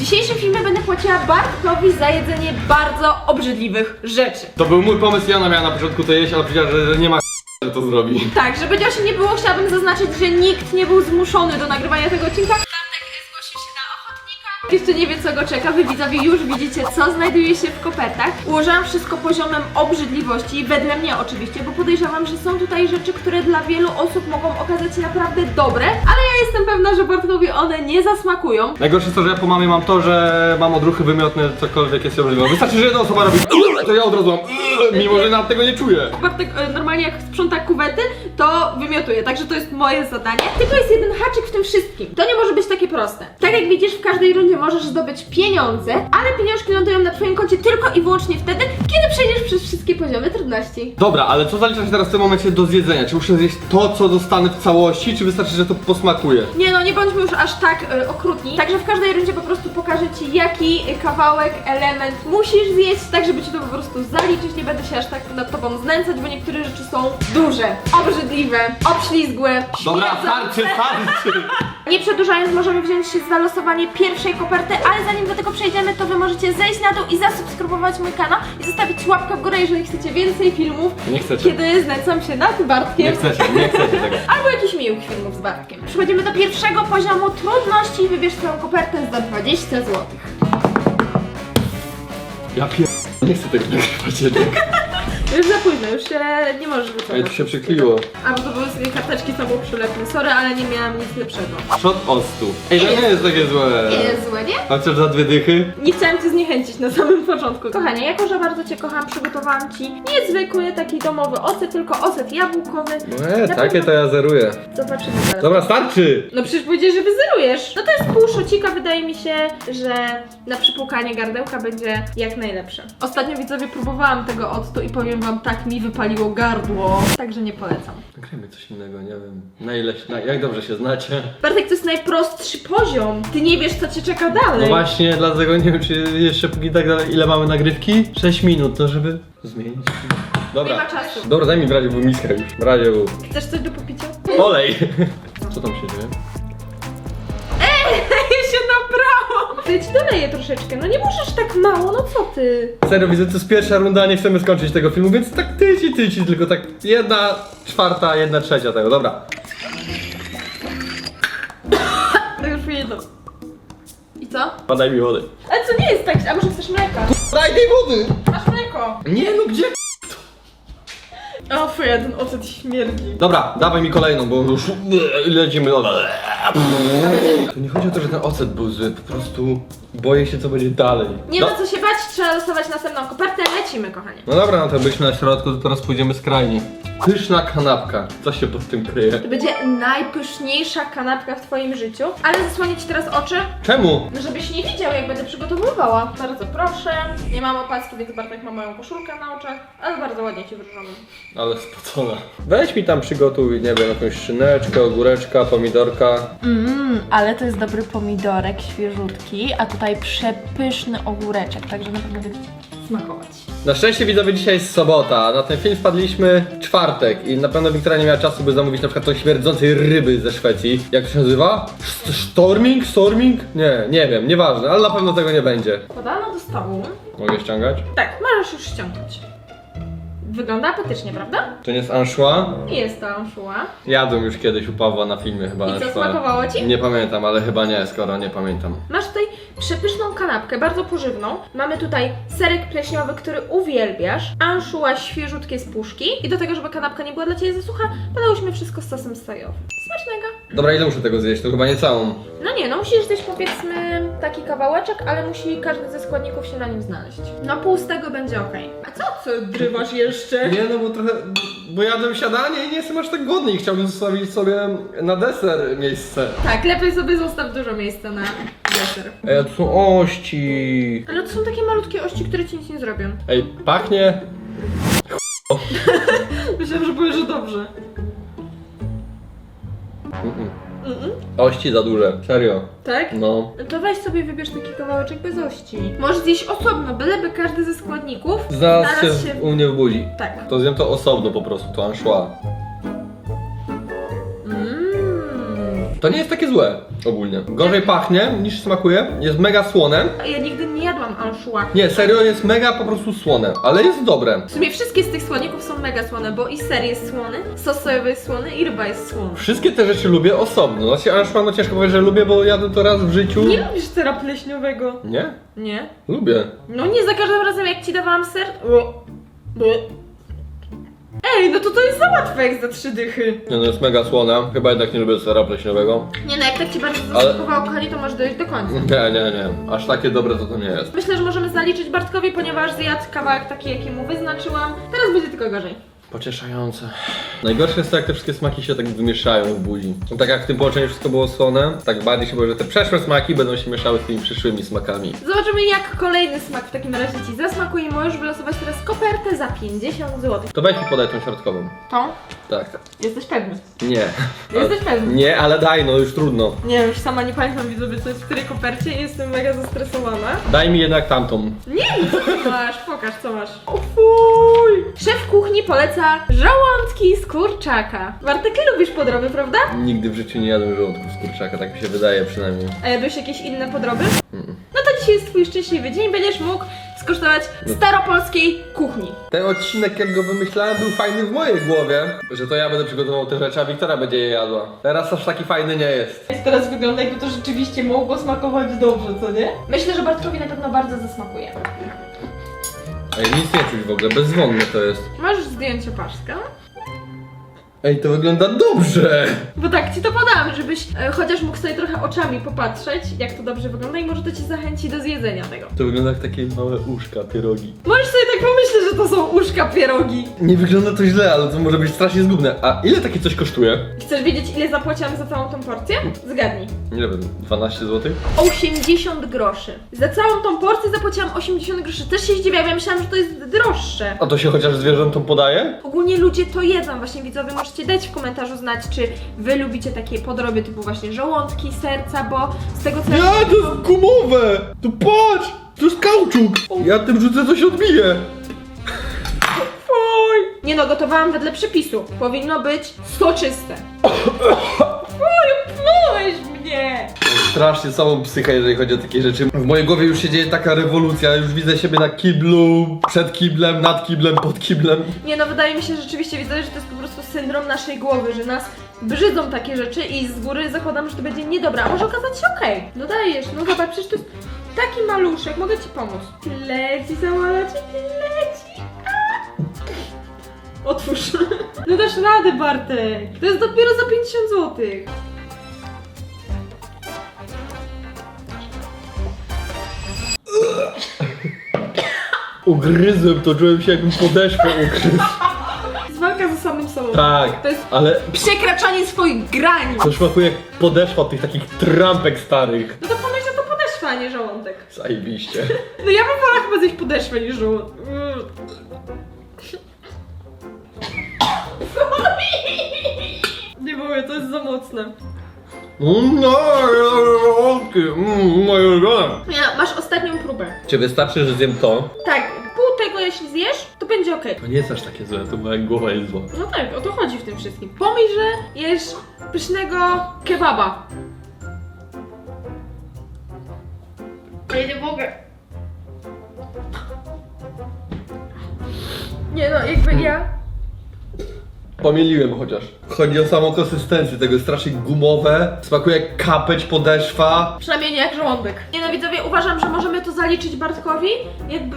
dzisiejszym filmie będę płaciła Bartkowi za jedzenie bardzo obrzydliwych rzeczy. To był mój pomysł, Jana miała na początku to jeść, ale powiedziała, że, nie ma że to zrobi. Tak, żeby Josi nie było, chciałabym zaznaczyć, że nikt nie był zmuszony do nagrywania tego odcinka. Jeszcze nie wie co go czeka, wy widzowie już widzicie co znajduje się w kopertach. Ułożyłam wszystko poziomem obrzydliwości, wedle mnie oczywiście, bo podejrzewam, że są tutaj rzeczy, które dla wielu osób mogą okazać się naprawdę dobre, ale ja jestem pewna, że Bartkowi one nie zasmakują. Najgorsze jest to, że ja po mamie mam to, że mam odruchy wymiotne, cokolwiek jest obrzydliwe. Wystarczy, że jedna osoba robi to ja od razu mam mimo że nawet tego nie czuję. Bartek e, normalnie jak sprząta kuwety, to wymiotuje, także to jest moje zadanie. Tylko jest jeden haczyk w tym wszystkim. To nie może być takie proste. Tak jak widzisz, w każdej rundzie możesz zdobyć pieniądze, ale pieniążki lądują na twoim koncie tylko i wyłącznie wtedy, kiedy przejdziesz przez wszystkie poziomy trudności. Dobra, ale co zalicza się teraz w tym momencie do zjedzenia? Czy muszę zjeść to, co dostanę w całości, czy wystarczy, że to posmakuje? Nie no, nie bądźmy już aż tak e, okrutni. Także w każdej rundzie po prostu pokażę Ci, jaki kawałek, element musisz zjeść, tak żeby Ci to po prostu zaliczyć. Nie będę się aż tak nad Tobą znęcać, bo niektóre rzeczy są duże, obrzydliwe, obślizgłe, Dobra, starczy, starczy! Nie przedłużając, możemy wziąć się za losowanie pierwszej koperty, ale zanim do tego przejdziemy, to Wy możecie zejść na dół i zasubskrybować mój kanał i zostawić łapkę w górę, jeżeli chcecie więcej filmów, Nie chcecie. kiedy znęcam się nad Bartkiem. Nie chcecie, nie chcecie tego. Albo jakichś miłych filmów z Bartkiem. Przechodzimy do pierwszego poziomu trudności. Wybierz swoją kopertę za 20 zł. Ja pier... Nie chcę tego nagrywać jednak. Już za późno, już się nie możesz Ej, to się przykleiło. A, bo to były sobie karteczki, to było przylepne. Sorry, ale nie miałam nic lepszego. Shot octu. Ej, to nie jest takie złe. Nie jest złe, nie? Chociaż za dwie dychy. Nie chciałam Cię zniechęcić na samym początku. Kochanie, jako że bardzo Cię kocham, przygotowałam Ci niezwykły taki domowy ocet, tylko ocet jabłkowy. Nie, Na takie pewno- to ja zeruję. Zobaczymy zaraz. Dobra, starczy! No przecież powiedziałeś, że wyzerujesz. No to jest pół szocika, wydaje mi się, że na przypłukanie gardełka będzie jak najlepsze. Ostatnio widzowie próbowałam tego octu i powiem wam, tak mi wypaliło gardło, także nie polecam. Nagrajmy coś innego, nie wiem. Na ile, się- na, jak dobrze się znacie. Bartek, to jest najprostszy poziom. Ty nie wiesz, co cię czeka dalej. No właśnie, dlatego nie wiem, czy jeszcze póki tak dalej. Ile mamy nagrywki? 6 minut, no żeby zmienić. Dobra. Nie ma czasu. Dobra, daj mi w razie w miskę już. W... Chcesz coś do popicia? Olej! Co tam się dzieje? Ja ci doleję troszeczkę. No nie możesz tak mało, no co ty? Serio, widzę, to jest pierwsza runda, nie chcemy skończyć tego filmu, więc tak tyci, tyci, tylko tak jedna czwarta, jedna trzecia tego, dobra. To już jedno. I co? Podaj mi wody. Ale co nie jest tak, a może chcesz mleka? Daj tej wody! Masz mleko. Nie no, gdzie? O, fuj, ten ocet śmierdzi. Dobra, dawaj mi kolejną, bo już lecimy. To nie chodzi o to, że ten ocet był zły, po prostu boję się, co będzie dalej. Nie no. ma co się bać, trzeba losować następną kopertę, lecimy kochani. No dobra, no to byliśmy na środku, to teraz pójdziemy skrajnie. Pyszna kanapka. Co się pod tym kryje? To będzie najpyszniejsza kanapka w twoim życiu, ale zasłonię ci teraz oczy, Czemu? no żebyś nie widział jak będę przygotowywała. Bardzo proszę, nie mam opaski, więc Bartek ma moją koszulkę na oczach, ale bardzo ładnie ci wróżoną. Ale spocona. Weź mi tam przygotuj, nie wiem, jakąś szyneczkę, ogóreczka, pomidorka. Mmm, ale to jest dobry pomidorek, świeżutki, a tutaj przepyszny ogóreczek, także na pewno będzie smakować. Na szczęście widzowie dzisiaj jest sobota, na ten film wpadliśmy w czwartek i na pewno Wiktoria nie miała czasu, by zamówić na przykład tą śmierdzącej ryby ze Szwecji. Jak to się nazywa? St- Storming? Storming? Nie, nie wiem, nieważne, ale na pewno tego nie będzie. Podano do stołu. Mogę ściągać? Tak, możesz już ściągnąć. Wygląda apetycznie, prawda? To nie jest anchois? Jest to anszuła. Jadłem już kiedyś u Pawła na filmie chyba I co, anchois. smakowało ci? Nie pamiętam, ale chyba nie, skoro nie pamiętam. Masz tutaj przepyszną kanapkę, bardzo pożywną. Mamy tutaj serek pleśniowy, który uwielbiasz, anszuła świeżutkie z puszki i do tego, żeby kanapka nie była dla Ciebie za sucha, podałyśmy wszystko z sosem sojowym. Smacznego! Dobra, ile muszę tego zjeść? To chyba nie całą. No nie, no musisz zjeść powiedzmy taki kawałeczek, ale musi każdy ze składników się na nim znaleźć. No pół z tego będzie ok. A co co drywasz jeszcze? Nie no, bo trochę, bo jadłem siadanie i nie jestem aż tak głodny i chciałbym zostawić sobie na deser miejsce. Tak, lepiej sobie zostaw dużo miejsca na deser. Ej, a tu są ości. Ale to są takie malutkie ości, które ci nic nie zrobią. Ej, pachnie. Myślałam, że powiesz, że dobrze. Mm-mm. Mm-mm. Ości za duże, serio. Tak? No. To weź sobie wybierz taki kawałeczek bez ości. Możesz zjeść osobno, byleby każdy ze składników Zaraz się, u mnie w budzi. Tak. To zjem to osobno po prostu, to anchois. To nie jest takie złe ogólnie. Gorzej pachnie niż smakuje. Jest mega słone. Ja nigdy nie jadłam anchois. Nie, serio jest mega po prostu słone, ale jest dobre. W sumie wszystkie z tych słoników są mega słone, bo i ser jest słony, sos sojowy jest słony i ryba jest słona. Wszystkie te rzeczy lubię osobno. Znaczy, aż no ciężko powiedzieć, że lubię, bo jadę to raz w życiu. Nie lubisz sera pleśniowego? Nie? Nie. Lubię. No nie za każdym razem jak ci dawałam ser... O. Ble. Ej, no to to jest za łatwe jak za trzy dychy. Nie, no jest mega słone. Chyba jednak nie lubię sera pleśniowego. Nie no, jak tak ci bardzo Ale- zasmakowało, kochani, to możesz dojść do końca. Nie, nie, nie. Aż takie dobre to to nie jest. Myślę, że możemy zaliczyć Bartkowi, ponieważ zjadł kawałek taki, jaki mu wyznaczyłam. Teraz będzie tylko gorzej. Pocieszające. Najgorsze jest to, jak te wszystkie smaki się tak wymieszają w buzi. No, tak jak w tym połączeniu wszystko było słone, tak bardziej się boję, że te przeszłe smaki będą się mieszały z tymi przyszłymi smakami. Zobaczymy, jak kolejny smak w takim razie ci zasmakuje. i Możesz wylosować teraz kopertę za 50 zł. To weź mi podaj tą środkową. Tą? Tak. Jesteś pewny. Nie. Jesteś pewny. Nie, ale daj, no już trudno. Nie, już sama nie pamiętam widzowie, co jest w której kopercie i jestem mega zestresowana. Daj mi jednak tamtą. Nie, co ty masz? Pokaż, co masz. O fuj! Szef kuchni poleca żołądki z kurczaka. Bartek, lubisz podroby, prawda? Nigdy w życiu nie jadłem żołądków z kurczaka, tak mi się wydaje przynajmniej. A jadłeś jakieś inne podroby? No to dzisiaj jest twój szczęśliwy dzień, będziesz mógł skosztować staropolskiej kuchni. Ten odcinek, jak go wymyślałem, był fajny w mojej głowie, że to ja będę przygotował te rzeczy, a Wiktoria będzie je jadła. Teraz aż taki fajny nie jest. Teraz wygląda jakby to rzeczywiście mogło smakować dobrze, co nie? Myślę, że Bartkowi na pewno bardzo zasmakuje. Ej, nic nie czuć w ogóle, bezwonne to jest. Możesz zdjąć opaszkę. Ej, to wygląda dobrze! Bo tak ci to podałam, żebyś e, chociaż mógł sobie trochę oczami popatrzeć, jak to dobrze wygląda i może to ci zachęci do zjedzenia tego. To wygląda jak takie małe uszka, pierogi. Możesz sobie tak pomyśleć, to są uszka pierogi. Nie wygląda to źle, ale to może być strasznie zgubne. A ile takie coś kosztuje? Chcesz wiedzieć, ile zapłaciłam za całą tą porcję? Zgadnij. Nie wiem, 12 zł? 80 groszy. Za całą tą porcję zapłaciłam 80 groszy. Też się zdziwiam, ja myślałam, że to jest droższe. A to się chociaż zwierzętom podaje? Ogólnie ludzie to jedzą, właśnie widzowie możecie dać w komentarzu znać, czy wy lubicie takie podroby typu właśnie żołądki, serca, bo z tego co Nie, to jest gumowe! To patrz! To jest kauczuk! Ja tym rzucę, coś odbije! Nie no, gotowałam wedle przepisu. Powinno być soczyste. Fuj, plułeś mnie! Strasznie samą psychę, jeżeli chodzi o takie rzeczy. W mojej głowie już się dzieje taka rewolucja, już widzę siebie na kiblu, przed kiblem, nad kiblem, pod kiblem. Nie no, wydaje mi się rzeczywiście, widzowie, że to jest po prostu syndrom naszej głowy, że nas brzydzą takie rzeczy i z góry zakładam, że to będzie niedobre, a może okazać się okej. No dajesz, no zobacz, przecież to jest taki maluszek, mogę ci pomóc. Leci samolocik, leci. Otwórz. No dasz radę, Bartek. To jest dopiero za 50 złotych. Ugryzłem to, czułem się jakbym podeszwę ugryzł. jest walka ze samym sobą. Tak, To jest ale przekraczanie swoich granic. to smakuje jak podeszwa tych takich trampek starych. No to pomyśl, że to podeszwa, a nie żołądek. Zajebiście. No ja bym wolała chyba zjeść podeszwę niż żołądek. Mm. Nie mogę, to jest za mocne. Mm, No, żołądki, mm, moje ulubione. Ja, masz ostatnią próbę. Czy wystarczy, że zjem to? Tak, pół tego jeśli zjesz, to będzie okej. To nie jest aż takie złe, to moja głowa jest zła. No tak, o to chodzi w tym wszystkim. Pomyśl, że jesz pysznego kebaba. Ja nie mogę. Nie no, jakby ja... Pomyliłem chociaż. Chodzi o samą konsystencję tego, jest strasznie gumowe, smakuje jak kapeć podeszwa. Przynajmniej nie jak żołądek. Nie no widzowie, uważam, że możemy to zaliczyć Bartkowi. Jakby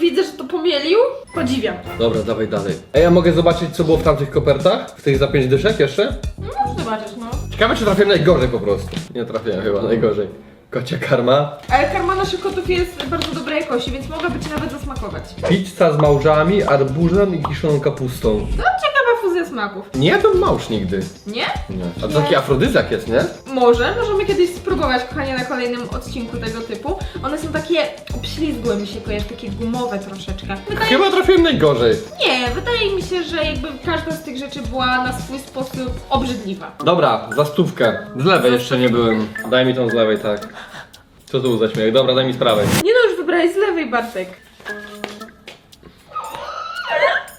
widzę, że to pomielił. Podziwiam. Dobra, dawaj dalej. Ej, ja mogę zobaczyć co było w tamtych kopertach? W tych za 5 dyszek jeszcze? No możesz zobaczyć, no. Ciekawe czy trafiłem najgorzej po prostu. Nie trafiłem chyba najgorzej. Kocia karma. Ale karma naszych kotów jest bardzo dobrej jakości, więc mogłaby Ci nawet zasmakować. Pizza z małżami, arbuzem i kiszoną kapustą. No ciekawa fuzja smaków. Nie jadłem małż nigdy. Nie? Nie. A to taki afrodyzjak jest, nie? Może, możemy kiedyś spróbować, kochanie, na kolejnym odcinku tego typu. One są takie obślizgłe mi się kojarzy, takie gumowe troszeczkę. Wydaje Chyba trafiłem najgorzej. Nie, wydaje mi się, że jakby każda z tych rzeczy była na swój sposób obrzydliwa. Dobra, za stówkę. Z lewej jeszcze nie byłem. Daj mi tą z lewej, tak. Co tu za śmiech? Dobra, daj mi z prawej. Nie no, już wybrałeś z lewej, Bartek.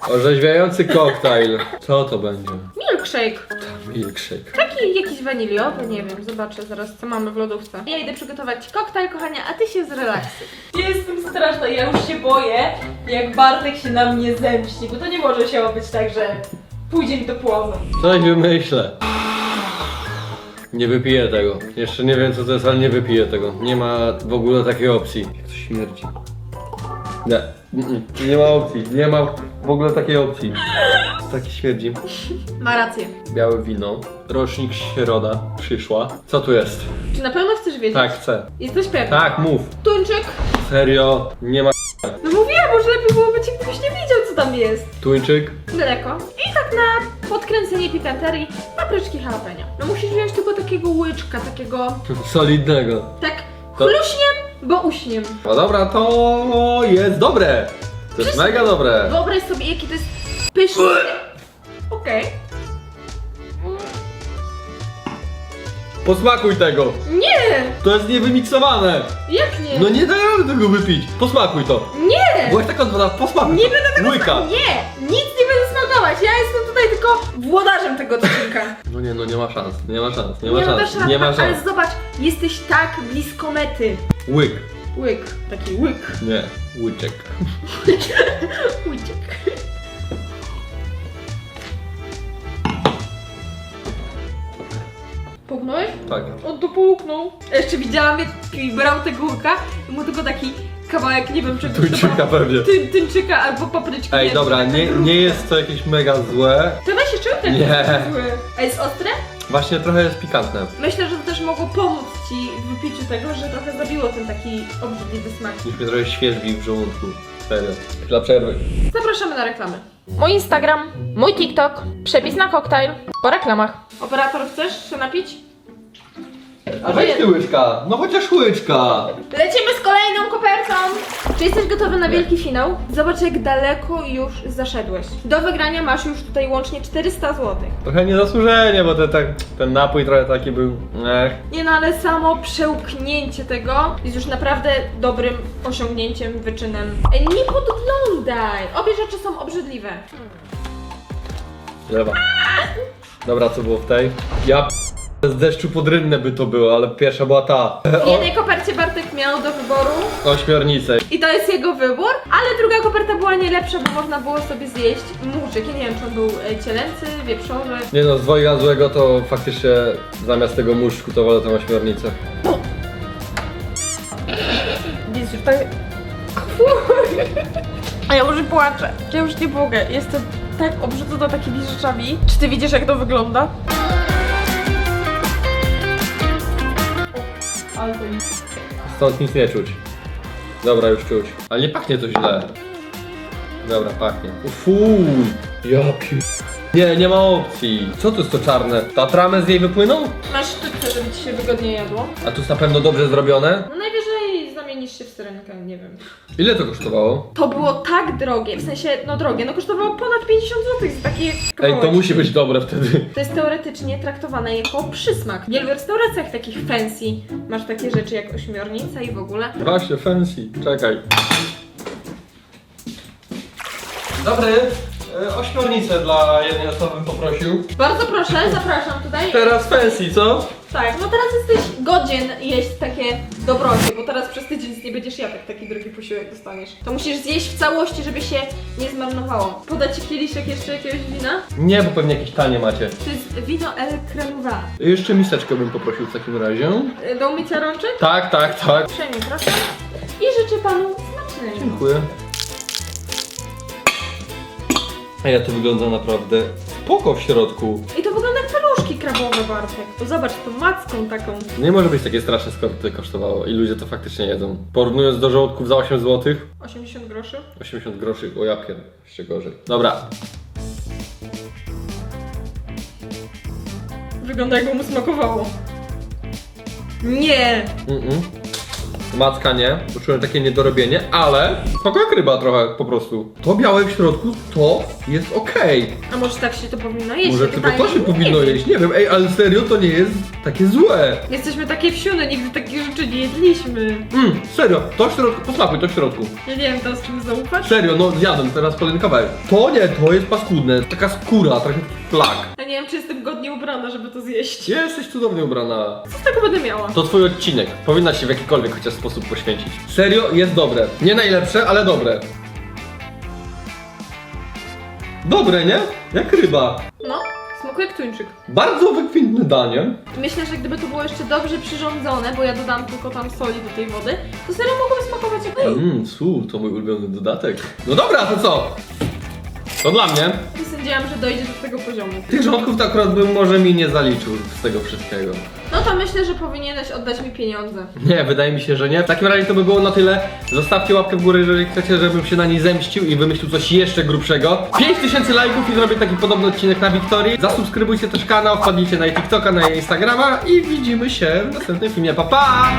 Orzeźwiający koktajl. Co to będzie? Milkshake. Milkshake. Taki jakiś waniliowy, nie wiem, zobaczę zaraz co mamy w lodówce. Ja idę przygotować koktajl, kochania, a ty się zrelaksuj. Jestem straszna, ja już się boję, jak Bartek się na mnie zemści, bo to nie może się być tak, że pójdzie mi do płozu. Coś wymyślę. Nie wypiję tego. Jeszcze nie wiem co to jest, ale nie wypiję tego. Nie ma w ogóle takiej opcji. Jak to śmierdzi. Nie, nie ma opcji. Nie ma w ogóle takiej opcji. Taki śmierdzi. Ma rację. Białe wino. Rocznik środa przyszła. Co tu jest? Czy na pewno chcesz wiedzieć? Tak, chcę. Jesteś pewny? Tak, mów. Tuńczyk. Serio, nie ma No mówiłam, może lepiej byłoby ci, gdybyś nie wiedział, co tam jest. tuńczyk. Mleko. I tak na podkręcenie pikanterii papryczki jalapeno. No musisz wziąć tylko takiego łyczka, takiego Solidnego. tak To- chluśniem, bo uśniem. No dobra, to jest dobre. To jest mega dobre. Wyobraź sobie, jaki to jest pyszny. Okej. Posmakuj tego. Nie! To jest niewymiksowane. Jak nie? No nie da rady tego wypić. Posmakuj to. nie! Byłaś taka odwoda, posmakuj Nie to. będę tego Łyka. Nie! Nic nie będę smakować. Ja jestem tutaj tylko włodarzem tego odcinka. No nie, no nie ma szans, nie ma szans, nie ma szans, nie ma ale szans. zobacz, jesteś tak blisko mety. Łyk. Łyk. Taki łyk. Nie, łyczek. Łyczek. Połknąłeś? Tak. On to połknął. Ja jeszcze widziałam, jak brał tego łyka i mu tylko taki kawałek, nie wiem czego. Tuńczyka pewnie. Ty, tyńczyka albo papryczki. Ej, wiem, dobra, tak nie, drugi. nie jest to jakieś mega złe. To weź jeszcze ten Nie. zły. A jest ostre? Właśnie trochę jest pikantne. Myślę, że to też mogło pomóc wypiciu tego, że trochę zabiło ten taki obrzydliwy smak. Już mnie trochę świeżbi w żołądku. Serio. Dla przerwy. Zapraszamy na reklamy. Mój Instagram, mój TikTok, przepis na koktajl po reklamach. Operator, chcesz się napić? A weź ty łyczka, no chociaż łyczka. Lecimy z kolejną kopertą! Czy jesteś gotowy na wielki finał? Zobacz jak daleko już zaszedłeś. Do wygrania masz już tutaj łącznie 400 zł. Trochę niezasłużenie, bo ten, tak, ten napój trochę taki był. Ech. Nie no, ale samo przełknięcie tego jest już naprawdę dobrym osiągnięciem, wyczynem. Ej, nie podglądaj! Obie rzeczy są obrzydliwe. Lewa. Dobra, co było w tej? Ja p- z deszczu pod rynnę by to było, ale pierwsza była ta. W jednej kopercie Bartek miał do wyboru Ośmiornicę. i to jest jego wybór, ale druga koperta była nie lepsza, bo można było sobie zjeść muczyk. Ja nie wiem, czy on był e, cielęcy, wieprzowy. Nie no, z dwojga złego to faktycznie zamiast tego muszczku to wolę tę ośmiornicę. Jest już tak... A ja już płaczę. Ja już nie mogę. Jestem tak obrzydzona takimi rzeczami. Czy ty widzisz, jak to wygląda? Ale to jest... Stąd nic nie czuć. Dobra, już czuć. Ale nie pachnie to źle. Dobra, pachnie. Fuj! Ja pi... Nie, nie ma opcji. Co to jest to czarne? Tatramę z jej wypłynął? Masz sztuczkę, żeby ci się wygodnie jadło. A to jest na pewno dobrze zrobione? No najwyżej zamienisz się w syrenkę, nie wiem. Ile to kosztowało? To było tak drogie, w sensie, no drogie, no kosztowało ponad 50 zł za takie Ej, to kawałeczki. musi być dobre wtedy. To jest teoretycznie traktowane jako przysmak. W wielu restauracjach takich fancy masz takie rzeczy jak ośmiornica i w ogóle. Właśnie, fancy. Czekaj. Dobry. E, Ośmiornicę dla jednej osoby bym poprosił. Bardzo proszę, zapraszam tutaj. Teraz fancy, co? Tak, no teraz jesteś godzien jeść takie dobrocie, bo teraz przez tydzień nie będziesz jadł, jak taki drugi posiłek dostaniesz. To musisz zjeść w całości, żeby się nie zmarnowało. Podać ci kieliszek jeszcze jakiegoś wina? Nie, bo pewnie jakieś tanie macie. To jest wino El Cremva. Jeszcze miseczkę bym poprosił w takim razie. Do umycia rączek? Tak, tak, tak. Uprzejmie proszę. I życzę panu smacznego. Dziękuję. A ja to wygląda naprawdę spoko w środku. I to wygląda jak krabowe, Bartek. To zobacz, tą macką taką. Nie może być takie straszne, skoro to kosztowało i ludzie to faktycznie jedzą. Porównując do żołądków za 8 zł, 80 groszy. 80 groszy, o ja pier... jeszcze gorzej. Dobra, Wygląda jakby mu smakowało. Nie! Mm-mm. Macka nie, poczułem takie niedorobienie, ale spoko jak ryba trochę po prostu. To białe w środku, to jest okej. A może tak się to powinno jeść? Może tylko to się Nie powinno wiem. jeść, nie wiem, ej, ale serio to nie jest takie złe. Jesteśmy takie wsiune, nigdy takich rzeczy nie jedliśmy. Mm, serio, to w środku, posmakuj to w środku. Ja nie wiem teraz czym zaufać. Serio, no zjadłem teraz kolejny kawałek. To nie, to jest paskudne, taka skóra, trochę flak. Ja nie nie wiem, czy jestem godnie ubrana, żeby to zjeść. Jesteś cudownie ubrana. Co z tego będę miała? To twój odcinek. Powinna się w jakikolwiek chociaż sposób poświęcić. Serio, jest dobre. Nie najlepsze, ale dobre. Dobre, nie? Jak ryba. No, smakuje jak tuńczyk. Bardzo wykwintne danie. Myślę, że gdyby to było jeszcze dobrze przyrządzone, bo ja dodam tylko tam soli do tej wody, to serio mogłoby smakować jak... Mmm, sól, to mój ulubiony dodatek. No dobra, to co? To dla mnie. Sądziłam, że dojdzie do tego poziomu. Tych rządków to akurat bym może mi nie zaliczył z tego wszystkiego. No to myślę, że powinieneś oddać mi pieniądze. Nie, wydaje mi się, że nie. W takim razie to by było na tyle. Zostawcie łapkę w górę, jeżeli chcecie, żebym się na niej zemścił i wymyślił coś jeszcze grubszego. 5000 lajków i zrobię taki podobny odcinek na Wiktorii. Zasubskrybujcie też kanał, wpadnijcie na jej TikToka, na jej Instagrama i widzimy się w następnym filmie. Pa, pa!